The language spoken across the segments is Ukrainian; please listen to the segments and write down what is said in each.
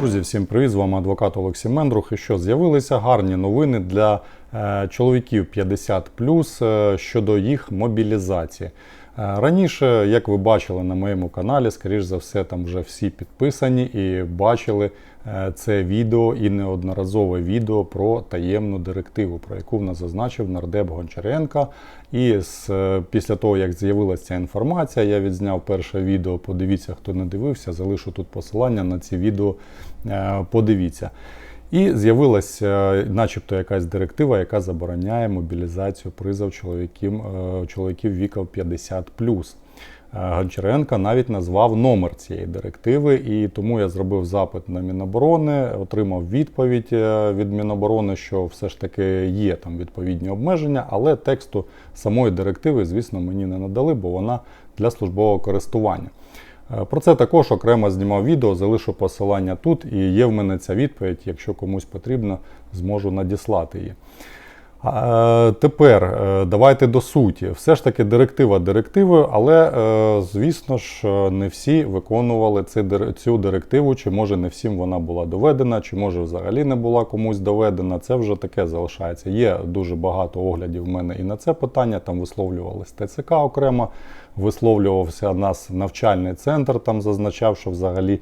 Друзі, всім привіт! З вами адвокат Олексій Мендрух. І що з'явилися гарні новини для е, чоловіків 50 е, щодо їх мобілізації. Е, Раніше, як ви бачили на моєму каналі, скоріш за все, там вже всі підписані і бачили це відео і неодноразове відео про таємну директиву, про яку в нас зазначив нардеп Гончаренко. І з, е, після того, як з'явилася ця інформація, я відзняв перше відео. Подивіться, хто не дивився, залишу тут посилання на ці відео. е, Подивіться. І з'явилася, е, начебто, якась директива, яка забороняє мобілізацію призов чоловіків, е, чоловіків віком 50 Гончаренко навіть назвав номер цієї директиви, і тому я зробив запит на Міноборони, отримав відповідь е, від Міноборони, що все ж таки є там відповідні обмеження, але тексту самої директиви, звісно, мені не надали, бо вона для службового користування. Е, Про це також окремо знімав відео, залишу посилання тут, і є в мене ця відповідь. Якщо комусь потрібно, зможу надіслати її. Е, Тепер е, давайте до суті. Все ж таки директива директивою, але е, звісно ж не всі виконували цю директиву, чи може не всім вона була доведена, чи може взагалі не була комусь доведена. Це вже таке залишається. Є дуже багато оглядів в мене і на це питання. Там висловлювалися ТЦК окремо, висловлювався нас навчальний центр. Там зазначав, що взагалі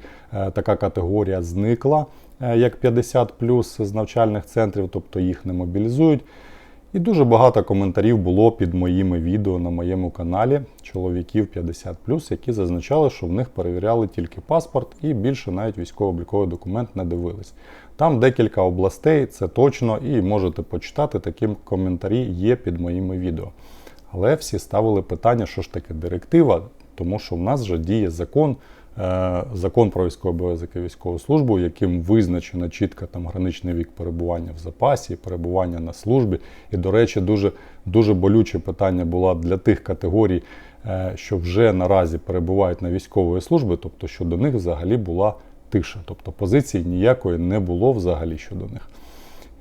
така категорія зникла як 50 з навчальних центрів, тобто їх не мобілізують. І дуже багато коментарів було під моїми відео на моєму каналі чоловіків 50 які зазначали, що в них перевіряли тільки паспорт і більше навіть військово-обліковий документ не дивились. Там декілька областей, це точно, і можете почитати такі коментарі є під моїми відео. Але всі ставили питання, що ж таке директива, тому що в нас вже діє закон, е, закон про військовий обов'язок і військову службу, яким визначено чітко там граничний вік перебування в запасі, перебування на службі. І, до речі, дуже, дуже болюче питання було для тих категорій, е, що вже наразі перебувають на військової службі, тобто що до них взагалі була тиша, тобто позиції ніякої не було взагалі щодо них.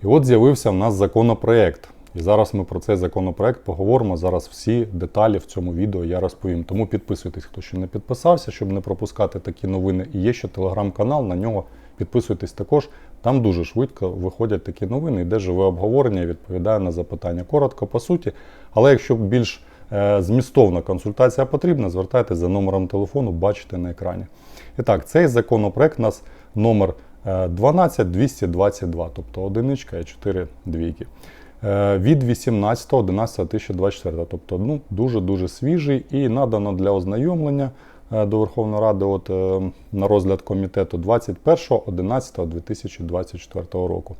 І от з'явився в нас законопроект. І зараз ми про цей законопроект поговоримо. Зараз всі деталі в цьому відео я розповім. Тому підписуйтесь, хто ще не підписався, щоб не пропускати такі новини. І є ще телеграм-канал, на нього підписуйтесь також. Там дуже швидко виходять такі новини, йде живе обговорення, відповідає на запитання. Коротко по суті. Але якщо більш е, змістовна консультація потрібна, звертайтеся за номером телефону, бачите на екрані. І так, цей законопроект у нас номер е, 12222, тобто одиничка і 4 двійки. Е, Від 18.11.2024, тобто ну, дуже-дуже свіжий і надано для ознайомлення е, до Верховної Ради от, е, на розгляд комітету 21.11.2024 року.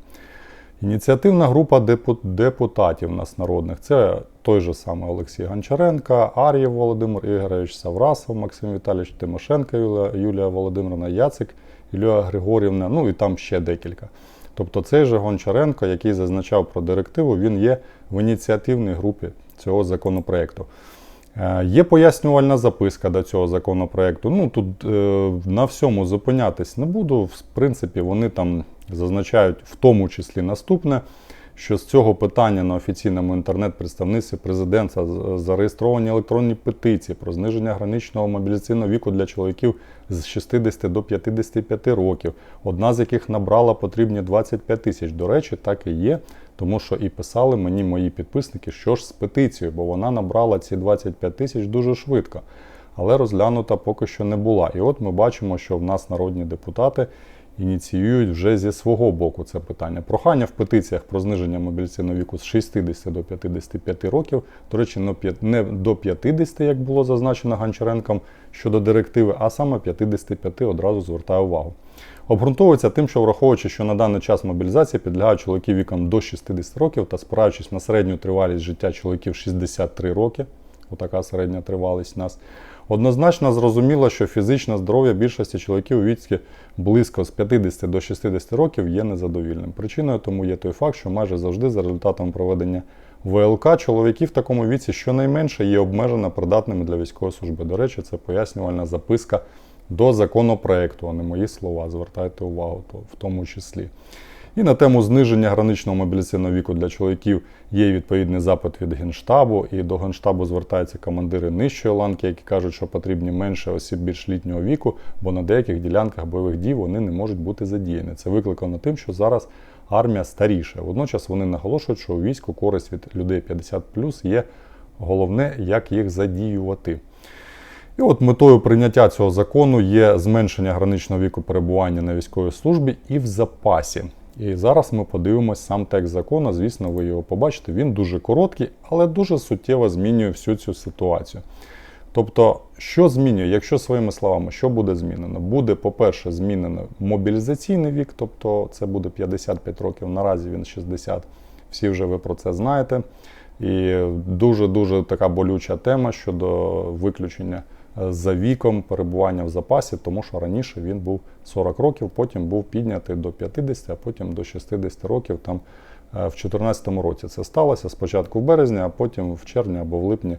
Ініціативна група депутатів нас народних це той же самий Олексій Гончаренко, Ар'єв Володимир Ігорович, Саврасов, Максим Віталійович Тимошенко, Юлія, Володимировна Яцик, Юлія Григорівна, ну і там ще декілька. Тобто цей же Гончаренко, який зазначав про директиву, він є в ініціативній групі цього законопроекту. Е, Є пояснювальна записка до цього законопроекту. Ну тут е, на всьому зупинятись не буду. В принципі, вони там зазначають в тому числі наступне, що з цього питання на офіційному інтернет-представництві президента зареєстровані електронні петиції про зниження граничного мобілізаційного віку для чоловіків з 60 до 55 років, одна з яких набрала потрібні 25 тисяч. До речі, так і є, тому що і писали мені мої підписники, що ж з петицією, бо вона набрала ці 25 тисяч дуже швидко, але розглянута поки що не була. І от ми бачимо, що в нас народні депутати ініціюють вже зі свого боку це питання. Прохання в петиціях про зниження мобілізаційного віку з 60 до 55 років, до речі, не до 50, як було зазначено Гончаренком щодо директиви, а саме 55 одразу звертаю увагу. Обґрунтовується тим, що враховуючи, що на даний час мобілізації підлягають чоловіки віком до 60 років та спираючись на середню тривалість життя чоловіків 63 роки, отака середня тривалість нас. Однозначно зрозуміло, що фізичне здоров'я більшості чоловіків у віці близько з 50 до 60 років є незадовільним. Причиною тому є той факт, що майже завжди за результатом проведення ВЛК чоловіки в такому віці щонайменше є обмежено придатними для військової служби. До речі, це пояснювальна записка до законопроекту, а не мої слова. Звертайте увагу то в тому числі. І на тему зниження граничного мобілізаційного віку для чоловіків є відповідний запит від Генштабу. І до Генштабу звертаються командири нижчої ланки, які кажуть, що потрібні менше осіб більш літнього віку, бо на деяких ділянках бойових дій вони не можуть бути задіяні. Це викликано тим, що зараз армія старіша. Водночас вони наголошують, що у війську користь від людей 50 є головне, як їх задіювати. І от метою прийняття цього закону є зменшення граничного віку перебування на військовій службі і в запасі. І зараз ми подивимось сам текст закону. Звісно, ви його побачите. Він дуже короткий, але дуже суттєво змінює всю цю ситуацію. Тобто, що змінює, якщо своїми словами, що буде змінено? Буде, по-перше, змінено мобілізаційний вік, тобто це буде 55 років, наразі він 60. Всі вже ви про це знаєте. І дуже-дуже така болюча тема щодо виключення за віком перебування в запасі, тому що раніше він був 40 років, потім був піднятий до 50, а потім до 60 років. Там е, в 2014 році це сталося спочатку в березні, а потім в червні або в липні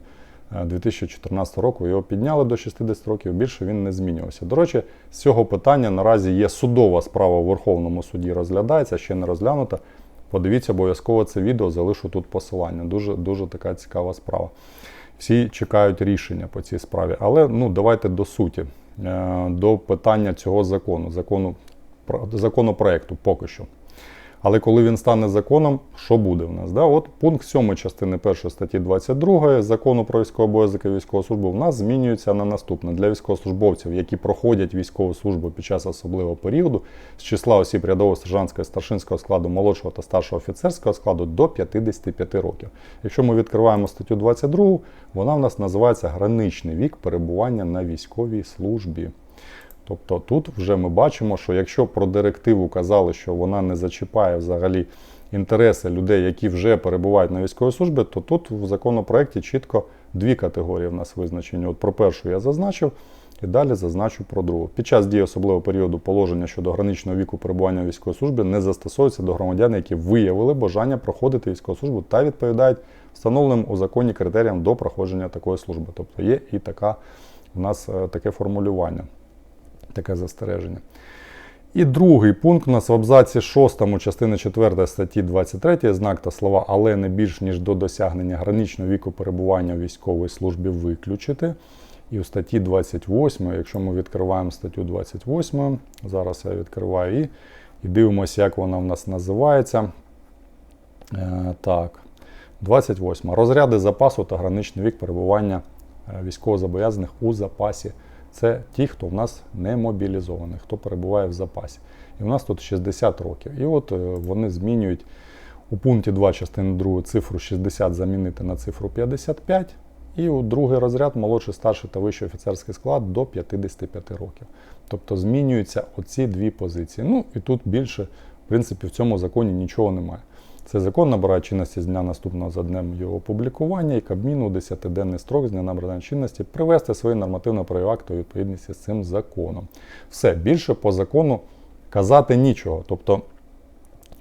е, 2014 року його підняли до 60 років. Більше він не змінювався. До речі, з цього питання наразі є судова справа в Верховному суді. Розглядається, ще не розглянута. Подивіться обов'язково це відео, залишу тут посилання. Дуже дуже така цікава справа. Всі чекають рішення по цій справі. Але ну давайте до суті, е, до питання цього закону, закону про- законопроекту поки що. Але коли він стане законом, що буде в нас? Да? От пункт 7 частини 1 статті 22 закону про військовий обов'язок і військову службу в нас змінюється на наступне для військовослужбовців, які проходять військову службу під час особливого періоду з числа осіб рядового сержантського старшинського складу молодшого та старшого офіцерського складу до 55 років. Якщо ми відкриваємо статтю 22, вона в нас називається граничний вік перебування на військовій службі. Тобто тут вже ми бачимо, що якщо про директиву казали, що вона не зачіпає взагалі інтереси людей, які вже перебувають на військовій службі, то тут в законопроекті чітко дві категорії в нас визначені. От про першу я зазначив, і далі зазначу про другу. Під час дії особливого періоду положення щодо граничного віку перебування в військовій службі не застосовується до громадян, які виявили бажання проходити військову службу та відповідають встановленим у законі критеріям до проходження такої служби. Тобто є і така у нас е, таке формулювання таке застереження. І другий пункт у нас в абзаці 6 частини 4 статті 23 знак та слова, але не більш ніж до досягнення граничного віку перебування в військовій службі виключити. І у статті 28, якщо ми відкриваємо статтю 28, зараз я відкриваю її і дивимося, як вона в нас називається. Е, так, 28. Розряди запасу та граничний вік перебування е, військовозобов'язаних у запасі це ті, хто в нас не мобілізований, хто перебуває в запасі. І в нас тут 60 років. І от е, вони змінюють у пункті 2 частини 2 цифру 60 замінити на цифру 55. І у другий розряд молодший, старший та вищий офіцерський склад до 55 років. Тобто змінюються оці дві позиції. Ну і тут більше, в принципі, в цьому законі нічого немає. Цей закон набирає чинності з дня наступного за днем його опублікування і Кабміну у 10-денний строк з дня набрання чинності привести свої нормативно-правові акти у відповідності з цим законом. Все, більше по закону казати нічого. Тобто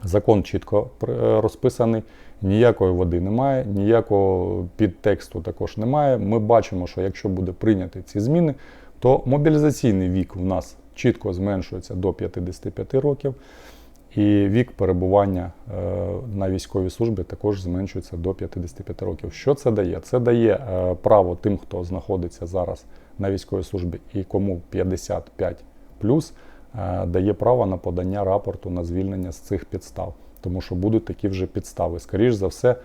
закон чітко е, розписаний, ніякої води немає, ніякого підтексту також немає. Ми бачимо, що якщо буде прийняти ці зміни, то мобілізаційний вік в нас чітко зменшується до 55 років. І вік перебування е, на військовій службі також зменшується до 55 років. Що це дає? Це дає е, право тим, хто знаходиться зараз на військовій службі і кому 55 плюс, е, дає право на подання рапорту на звільнення з цих підстав, тому що будуть такі вже підстави. Скоріш за все,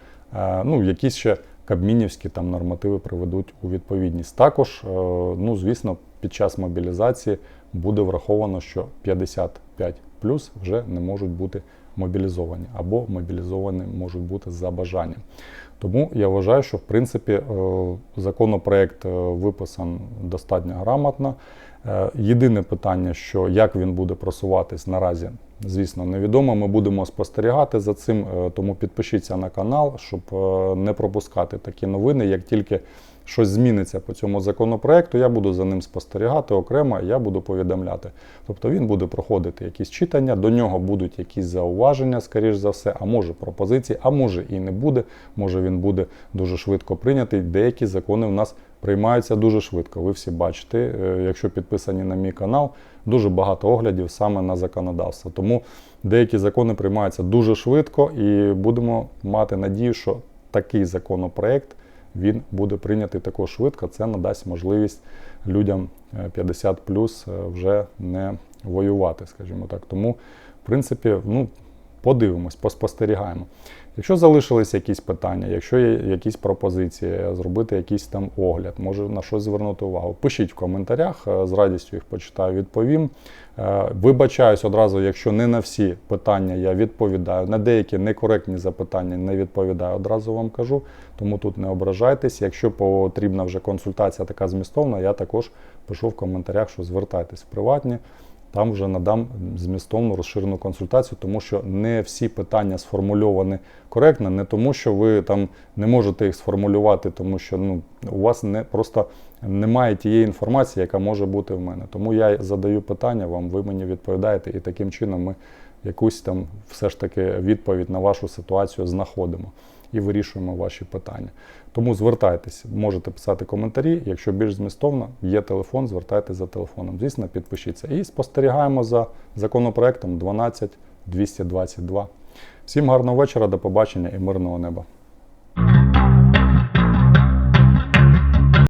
ну якісь ще кабмінівські там нормативи приведуть у відповідність. Також, ну звісно, під час мобілізації буде враховано, що 55 плюс вже не можуть бути мобілізовані або мобілізовані можуть бути за бажанням. Тому я вважаю, що в принципі е, законопроект е, виписан достатньо грамотно. Е, Єдине питання, що як він буде просуватись наразі, звісно, невідомо. Ми будемо спостерігати за цим, тому підпишіться на канал, щоб не пропускати такі новини. Як тільки щось зміниться по цьому законопроекту, я буду за ним спостерігати окремо, я буду повідомляти. Тобто він буде проходити якісь читання, до нього будуть якісь зауваження, скоріш за все, а може пропозиції, а може і не буде. Може він буде дуже швидко прийнятий. Деякі закони в нас приймаються дуже швидко. Ви всі бачите, е, якщо підписані на мій канал, дуже багато оглядів саме на законодавство. Тому деякі закони приймаються дуже швидко, і будемо мати надію, що такий законопроект він буде прийнятий також швидко. Це надасть можливість людям е, 50 плюс е, вже не воювати, скажімо так. Тому, в принципі, ну, подивимось, поспостерігаємо. Якщо залишились якісь питання, якщо є якісь пропозиції, зробити якийсь там огляд, може на щось звернути увагу, пишіть в коментарях, е, з радістю їх почитаю, відповім. Е, Вибачаюсь одразу, якщо не на всі питання я відповідаю, на деякі некоректні запитання не відповідаю, одразу вам кажу, тому тут не ображайтесь. Якщо потрібна вже консультація така змістовна, я також пишу в коментарях, що звертайтесь в приватні. Там вже надам змістовну розширену консультацію, тому що не всі питання сформульовані коректно, не тому, що ви там не можете їх сформулювати, тому що ну, у вас не просто немає тієї інформації, яка може бути в мене. Тому я задаю питання вам, ви мені відповідаєте, і таким чином ми якусь там все ж таки відповідь на вашу ситуацію знаходимо і вирішуємо ваші питання. Тому звертайтеся, можете писати коментарі. Якщо більш змістовно, є телефон, звертайтеся за телефоном. Звісно, підпишіться. І спостерігаємо за законопроектом 12222. Всім гарного вечора, до побачення і мирного неба.